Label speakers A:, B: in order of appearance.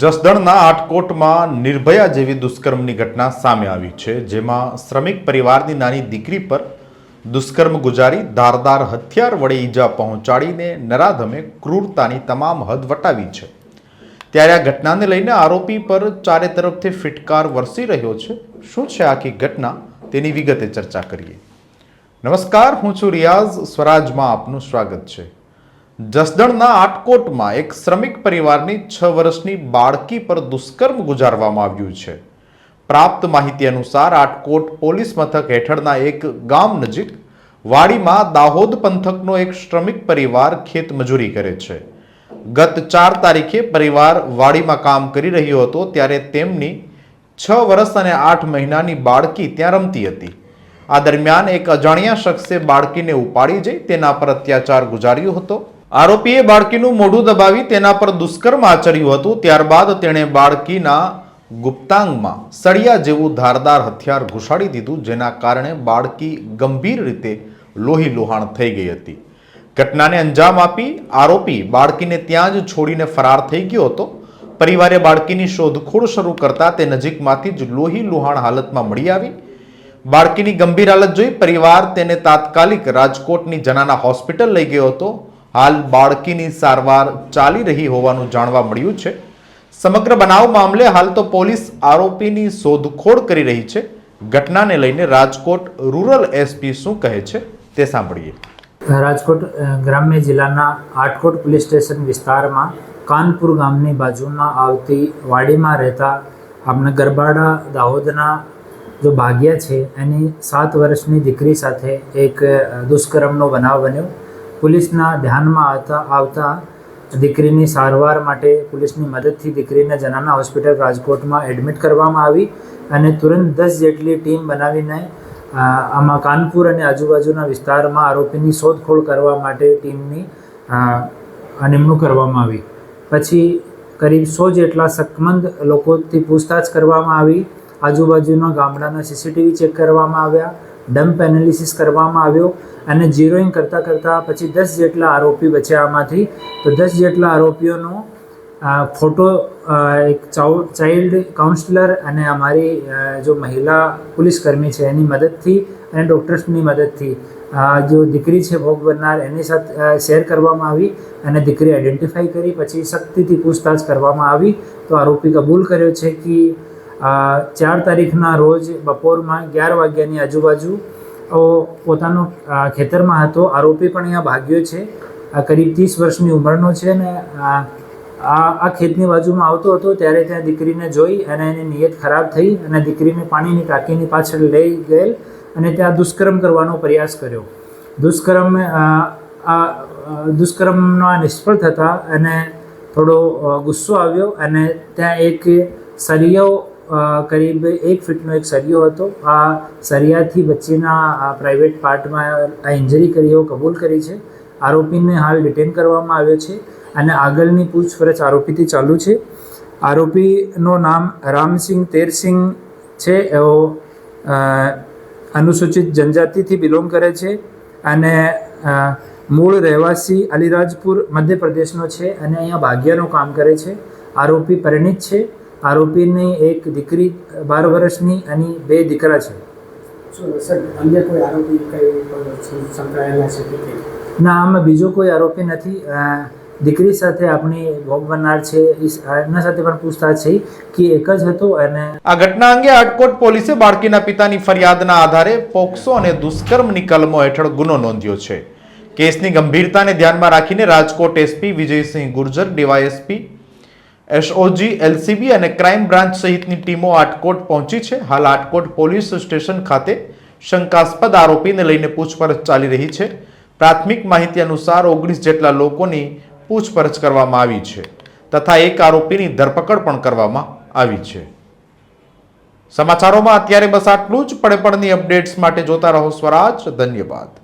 A: જસદણના આટકોટમાં નિર્ભયા જેવી દુષ્કર્મની ઘટના સામે આવી છે, જેમાં શ્રમિક પરિવારની નાની દીકરી પર દુષ્કર્મ ગુજારી, ધારદાર હથિયાર વડે ઈજા પહોંચાડીને નરાધમે ક્રૂરતાની તમામ હદ વટાવી છે. ત્યારે આ ઘટનાને લઈને આરોપી પર ચારે તરફથી ફિટકાર વરસી રહ્યો છે. શું છે આખી ઘટના? તેની વિગતે ચર્ચા કરીએ. નમસ્કાર, હું છું રિયાઝ. સ્વરાજમાં આપનું સ્વાગત છે. જસદણના આટકોટમાં એક શ્રમિક પરિવારની છ વર્ષની બાળકી પર દુષ્કર્મ ગુજારવામાં આવ્યું છે. પ્રાપ્ત માહિતી અનુસાર આટકોટ પોલીસ મથક હેઠળના એક ગામ નજીક વાડીમાં દાહોદ પંથકનો એક શ્રમિક પરિવાર ખેત મજૂરી કરે છે. ગત ચાર તારીખે પરિવાર વાડીમાં કામ કરી રહ્યો હતો ત્યારે તેમની છ વર્ષ અને આઠ મહિનાની બાળકી ત્યાં રમતી હતી. આ દરમિયાન એક અજાણ્યા શખ્સે બાળકીને ઉપાડી જઈ તેના પર અત્યાચાર ગુજાર્યો હતો. આરોપીએ બાળકીનું મોઢું દબાવી તેના પર દુષ્કર્મ આચર્યું હતું. ત્યારબાદ તેણે બાળકીના ગુપ્તાંગમાં સળિયા જેવું ધારદાર હથિયાર ઘુસાડી દીધું, જેના કારણે બાળકી ગંભીર રીતે લોહી લોહાણ થઈ ગઈ હતી. ઘટનાને અંજામ આપી આરોપી બાળકીને ત્યાં જ છોડીને ફરાર થઈ ગયો હતો. પરિવારે બાળકીની શોધખોળ શરૂ કરતા તે નજીકમાંથી જ લોહી લુહાણ હાલતમાં મળી આવી. બાળકીની ગંભીર હાલત જોઈ પરિવાર તેને તાત્કાલિક રાજકોટની જનાના હોસ્પિટલ લઈ ગયો હતો. હાલ બાળકીની સારવાર ચાલી રહી હોવાનું જાણવા મળ્યું છે. સમગ્ર બનાવ મામલે હાલ તો પોલીસ આરોપીની શોધખોળ કરી રહી છે. ઘટનાને લઈને રાજકોટ રૂરલ એસપી શું કહે છે તે સાંભળીએ.
B: રાજકોટ ગ્રામ્ય જિલ્લાના આટકોટ પોલીસ સ્ટેશન વિસ્તારમાં કાનપુર ગામની બાજુમાં આવતી વાડીમાં રહેતા આપણે ગરબાડા દાહોદના જો ભાગ્યા છે, એની સાત વર્ષની દીકરી સાથે એક દુષ્કર્મનો બનાવ બન્યો. પોલીસના ધ્યાનમાં આવતા આવતા દીકરીની સારવાર માટે પોલીસની મદદથી દીકરીને જનાના હોસ્પિટલ રાજકોટમાં એડમિટ કરવામાં આવી અને તુરંત દસ જેટલી ટીમ બનાવીને આમાં કાનપુર અને આજુબાજુના વિસ્તારમાં આરોપીની શોધખોળ કરવા માટે ટીમની નિમણૂક કરવામાં આવી. પછી કરીબ સો જેટલા શકમંદ લોકોથી પૂછતાછ કરવામાં આવી. આજુબાજુના ગામડાના સીસીટીવી ચેક કરવામાં આવ્યા. ડમ્પ એનાલિસિસ કરવામાં આવ્યો અને ઝીરોઈંગ કરતાં કરતાં પછી દસ જેટલા આરોપી બચ્યા આમાંથી. તો દસ જેટલા આરોપીઓનો ફોટો એક ચાઇલ્ડ કાઉન્સલર અને અમારી જો મહિલા પોલીસકર્મી છે એની મદદથી અને ડૉક્ટર્સની મદદથી જો દીકરી છે ભોગ બનનાર એની સાથે શેર કરવામાં આવી અને દીકરી આઈડેન્ટિફાઈ કરી, પછી સખ્તીથી પૂછતાછ કરવામાં આવી. તો આરોપી કબૂલ કર્યો છે કે ચાર તારીખના રોજ બપોરમાં અગિયાર વાગ્યાની આજુબાજુ પોતાનો ખેતરમાં હતો. આરોપી પણ અહીંયા ભાગ્યો છે. આ કરીબ ત્રીસ વર્ષની ઉંમરનો છે અને આ ખેતની બાજુમાં આવતો હતો ત્યારે ત્યાં દીકરીને જોઈ અને એની નિયત ખરાબ થઈ અને દીકરીને પાણીની ટાંકીની પાછળ લઈ ગયેલ અને ત્યાં દુષ્કર્મ કરવાનો પ્રયાસ કર્યો. દુષ્કર્મ દુષ્કર્મમાં નિષ્ફળ થતા અને થોડો ગુસ્સો આવ્યો અને ત્યાં એક સરિયો કરીબ એક ફીટનો એક સરિયો હતો. આ સરિયાથી બચ્ચીના પ્રાઇવેટ પાર્ટમાં આ ઇન્જરી કરી એવો કબૂલ કરી છે. આરોપીને હાલ ડિટેન કરવામાં આવ્યો છે અને આગળની પૂછપરછ આરોપીથી ચાલુ છે. આરોપીનું નામ રામસિંહ તેરસિંહ છે. એવો અનુસૂચિત જનજાતિથી બિલોંગ કરે છે અને મૂળ રહેવાસી અલીરાજપુર મધ્યપ્રદેશનો છે અને અહીંયા ભાગ્યનું કામ કરે છે. આરોપી પરિણીત છે. આરોપીની એક દીકરી બાર વર્ષની અને બે દીકરા છે.
C: શું સર અન્ય કોઈ આરોપી કઈ પણ સંકળાયેલા છે કે કેમ?
B: ના આમાં બીજો કોઈ આરોપી નથી. દીકરી સાથે આપણી ભોગ બનનાર છે. એના સાથે પણ પૂછતાછ છે કે એક જ હતો અને
A: આ ઘટના અંગે આટકોટ પોલીસે બાળકીના પિતાની ફરિયાદના આધારે પોક્સો અને દુષ્કર્મની કલમો હેઠળ ગુનો નોંધ્યો છે. કેસની ગંભીરતાને ધ્યાનમાં રાખીને Rajkot SP Vijaysinh Gurjar DySP SOG LCB અને ક્રાઇમ બ્રાન્ચ સહિતની ટીમો આટકોટ પહોંચી છે. હાલ આટકોટ પોલીસ સ્ટેશન ખાતે શંકાસ્પદ આરોપીને લઈને પૂછપરછ ચાલી રહી છે. પ્રાથમિક માહિતી અનુસાર ઓગણીસ જેટલા લોકોની પૂછપરછ કરવામાં આવી છે તથા એક આરોપીની ધરપકડ પણ કરવામાં આવી છે. સમાચારોમાં અત્યારે બસ આટલું જ. પડે પડની અપડેટ્સ માટે જોતા રહો સ્વરાજ. ધન્યવાદ.